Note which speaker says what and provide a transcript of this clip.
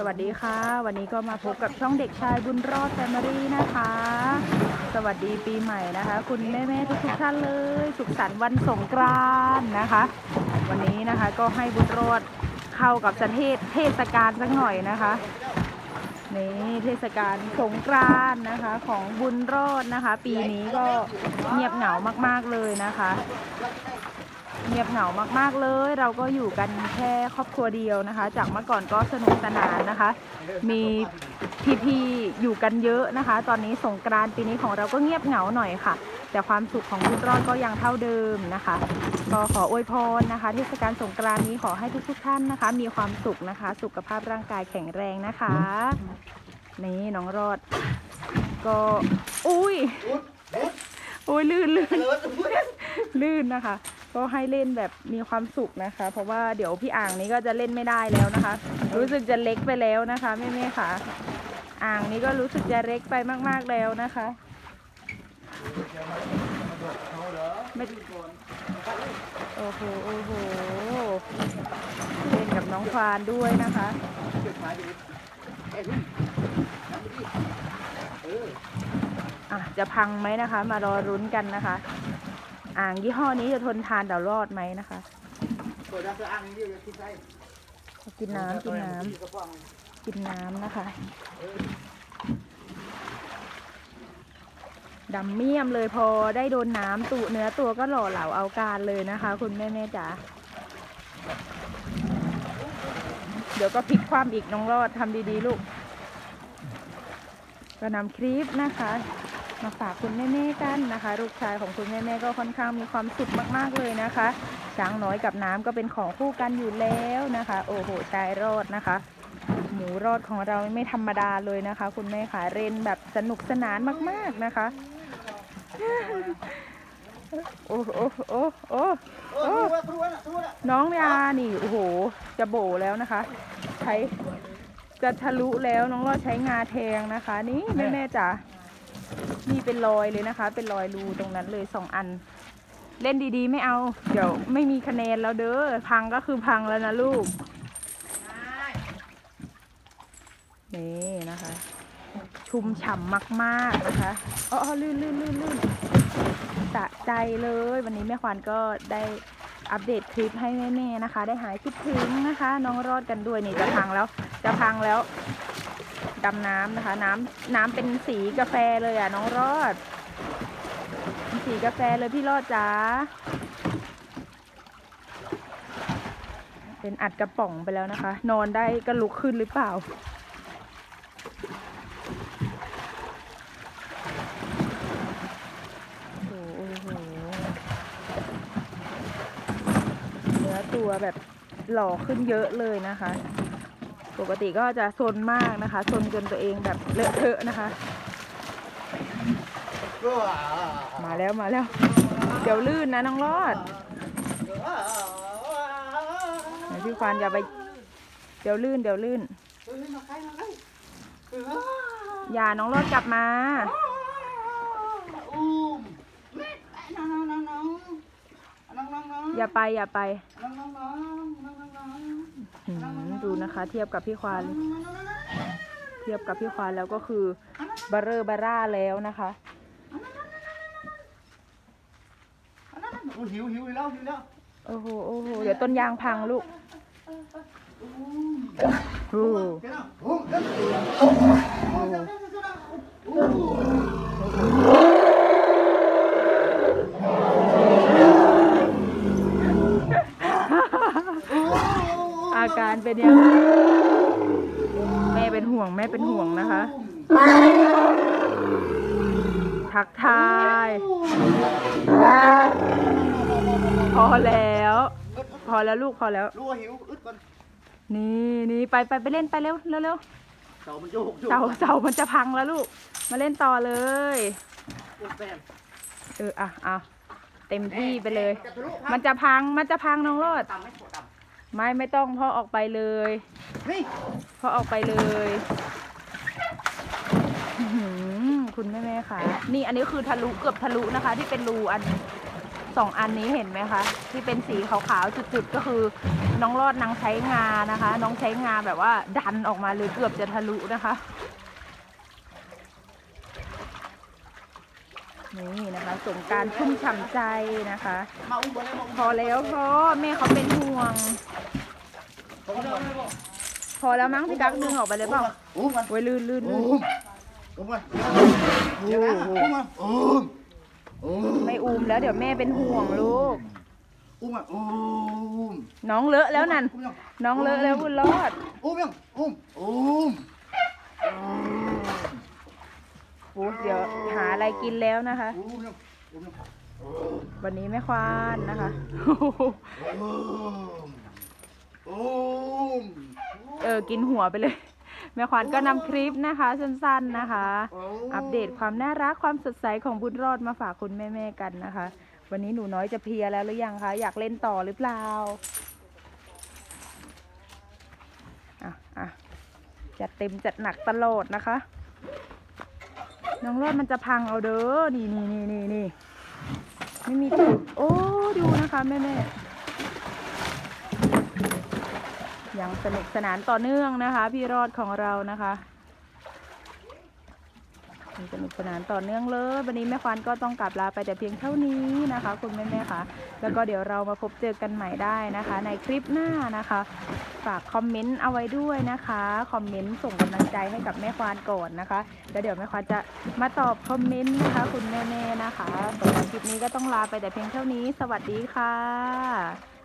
Speaker 1: สวัสดีค่ะ วันนี้ก็มาพบกับช่องเด็กชายบุญรอดแฟมิลี่นะคะ สวัสดีปีใหม่นะคะ คุณแม่ๆทุกๆท่านเลย สุขสันต์วันสงกรานต์นะคะ วันนี้นะคะก็ให้บุญรอดเข้ากับสันเทศเทศกาลสักหน่อยนะคะนี่เทศกาลสงกรานต์นะคะ ของบุญรอดนะคะ ปีนี้ก็เงียบเหงามากๆเลยนะคะ เงียบเหงามากๆเลย เราก็อยู่กันแค่ครอบครัวเดียวนะคะ จากเมื่อก่อนก็สนุกสนานนะคะ มีพี่ๆอยู่กันเยอะนะคะ ตอนนี้สงกรานต์ปีนี้ของเราก็เงียบเหงาหน่อยค่ะ แต่ความสุขของคุณรอดก็ยังเท่าเดิมนะคะก็ขออวยพรนะคะเทศกาลสงกรานต์นี้ขอให้ทุกๆท่านนะคะ มีความสุขนะคะ สุขภาพร่างกายแข็งแรงนะคะ นี่น้องรอด ก็อุ้ยอุ้ยลื่นลื่น ลื่นนะคะ ก็ให้เล่นแบบมีความสุขนะคะ เพราะว่าเดี๋ยวพี่อ่างนี้ก็จะเล่นไม่ได้แล้วนะคะ รู้สึกจะเล็กไปแล้วนะคะแม่แม่ค่ะ อ่างนี้ก็รู้สึกจะเล็กไปมาก ๆแล้วนะคะไม่โอ้โหโอ้โหเล่นกับน้องควานด้วยนะคะอะจะพังไหมนะคะ มารอรุ้นกันนะคะ อ่างยี่ห้อนี้จะทนทานเดี๋ยวรอดไหมนะคะกินน้ำกินน้ำกินน้ำนะคะดำเมี่ยมเลยพอได้โดนน้ำตุเนื้อตัวก็หล่อเหลาเอาการเลยนะคะ คุณแม่แม่ๆจ๋าเดี๋ยวก็พลิกความอีกน้องรอดทำดีๆลูก ก็นำคลิปนะคะ มาฝากคุณแม่ๆกันนะคะ ลูกชายของคุณแม่ๆก็ค่อนข้างมีความสุขมากๆเลยนะคะ ช้างน้อยกับน้ำก็เป็นของคู่กันอยู่แล้วนะคะ โอ้โหชายรอดนะคะ หมูรอดของเราไม่ธรรมดาเลยนะคะ คุณแม่ขาเรนแบบสนุกสนานมากๆนะคะโอ้โอ้โอ้โอ้น้องยานี่โอ้โห จะโบแล้วนะคะ ใช้จะทะลุแล้วน้องรอดใช้งาแทงนะคะ นี่แม่แม่จ๋า นี่เป็นรอยเลยนะคะ เป็นรอยรูตรงนั้นเลยสองอัน เล่นดีๆ ไม่เอา เดี๋ยวไม่มีคะแนนแล้วเด้อ พังก็คือพังแล้วนะลูก นี่นะคะ ชุ่มฉ่ำมากๆนะคะ อ๋อลื่นลื่นลื่นลื่นสะใจเลย วันนี้แม่ควานก็ได้อัปเดตคลิปให้แม่ๆนะคะ ได้หายคิดถึงนะคะ น้องรอดกันด้วยนี่จะพังแล้ว จะพังแล้ว ดำน้ำนะคะ น้ำน้ำเป็นสีกาแฟเลยอะ น้องรอด สีกาแฟเลยพี่รอดจ้าเป็นอัดกระป๋องไปแล้วนะคะ นอนได้ก็ลุกขึ้นหรือเปล่า โอ้โหเนื้อตัวแบบหล่อขึ้นเยอะเลยนะคะ ปกติก็จะซนมากนะคะซนจนตัวเองแบบเลอะเทอะนะคะ มาแล้วมาแล้ว เดี๋ยวลื่นนะน้องรอดเดี๋ยพี่ควานอย่าไป เดี๋ยวลื่นเดี๋ยวลื่นอย่าน้องรอดกลับมาอย่าไปอย่าไป ดูนะคะเทียบกับพี่ควานเทียบกับพี่ควานแล้วก็คือบาเรอร์บาร่าแล้วนะคะ
Speaker 2: หิวหิวแล้วหิวแล้ว
Speaker 1: โอ้โหโอ้โหเดี๋ยวต้นยางพังลูก โอ้โห
Speaker 2: เจ้าโอ้เจ้า
Speaker 1: อาการเป็นยังไงแม่เป็นห่วงแม่เป็นห่วงนะคะ ทักทาย พอแล้ว พอแล้วลูกพอแล้ว
Speaker 2: รู้ว่าหิวอึดก่อน
Speaker 1: นี่นี่ไปไปไปเล่นไปเร็วเร็วเร็ว
Speaker 2: เสามันโยกโยก
Speaker 1: เสาเสามันจะพังแล้วลูก มาเล่นต่อเลย
Speaker 2: แป้ง
Speaker 1: เอออะเอาเต็มที่ไปเลย
Speaker 2: จะทะลุ
Speaker 1: มันจะพังมันจะพังน้องโรด
Speaker 2: ต่ำไม่ปวดต่
Speaker 1: ไม่ไม่ต้องพ่อออกไปเลยำ
Speaker 2: นี่
Speaker 1: พ่อออกไปเลยอื้อหือคุณแม่แม่ค่ะ นี่อันนี้คือทะลุเกือบทะลุนะคะ ที่เป็นรูอันสองอันนี้เห็นไหมคะ ที่เป็นสีขาวๆจุดๆก็คือ น้องรอดนางใช้งานะคะ น้องใช้งาแบบว่าดันออกมาเลยเกือบจะทะลุนะคะ นี่นะคะสงกรารชุ่มฉ่ำใจนะคะ
Speaker 2: มาอุ้มบอลเลยมาอุ้ม
Speaker 1: พอแล้วพ่อแม่เขาเป็นห่วง
Speaker 2: ผมเดินเลยบอก
Speaker 1: พอแล้วมั้งพี่กั๊กดึงออกไปเลยเปล่า
Speaker 2: อุ้มมัน
Speaker 1: โอ้ยลื่นลื่นลื่น
Speaker 2: อุ้มอุ้มมันเดี๋ยวนะอุ้มมันอุ้มอุ้ม
Speaker 1: ไม่อูมแล้วเดี๋ยวแม่เป็นห่วงลูก
Speaker 2: อุ้มมันอุ้ม
Speaker 1: น้องเลอะแล้วนั่น
Speaker 2: อุ้มยัง
Speaker 1: น้องเลอะแล้วบุญรอด
Speaker 2: อุ้มยังอุ้มอุ้ม
Speaker 1: โอ้เดี๋ยวหาอะไรกินแล้วนะคะ วันนี้แม่ควานนะคะเออกินหัวไปเลยแม่ขวัญก็นำคลิปนะคะสั้นๆนะคะ อัปเดตความน่ารักความสดใสของบุญรอดมาฝากคุณแม่ๆกันนะคะ วันนี้หนูน้อยจะเพลียแล้วหรือยังคะอยากเล่นต่อหรือเปล่าอะอะจัดเต็มจัดหนักตลอดนะคะ น้องรอดมันจะพังเอาเด้อ นี่นี่นี่นี่นี่ไม่มีตูดโอ้ ดูนะคะแม่แม่ยังสนุกสนานต่อเนื่องนะคะ พี่รอดของเรานะคะ สนุกสนานต่อเนื่องเลย วันนี้แม่ควานก็ต้องกลับลาไปแต่เพียงเท่านี้นะคะ คุณแม่แม่ค่ะ แล้วก็เดี๋ยวเรามาพบเจอกันใหม่ได้นะคะ ในคลิปหน้านะคะ ฝากคอมเมนต์เอาไว้ด้วยนะคะ คอมเมนต์ส่งกำลังใจให้กับแม่ควานก่อนนะคะ แล้วเดี๋ยวแม่ควานจะมาตอบคอมเมนต์นะคะ คุณแม่ๆนะคะสำหรับคลิปนี้ก็ต้องลาไปแต่เพียงเท่านี้ สวัสดีค่ะ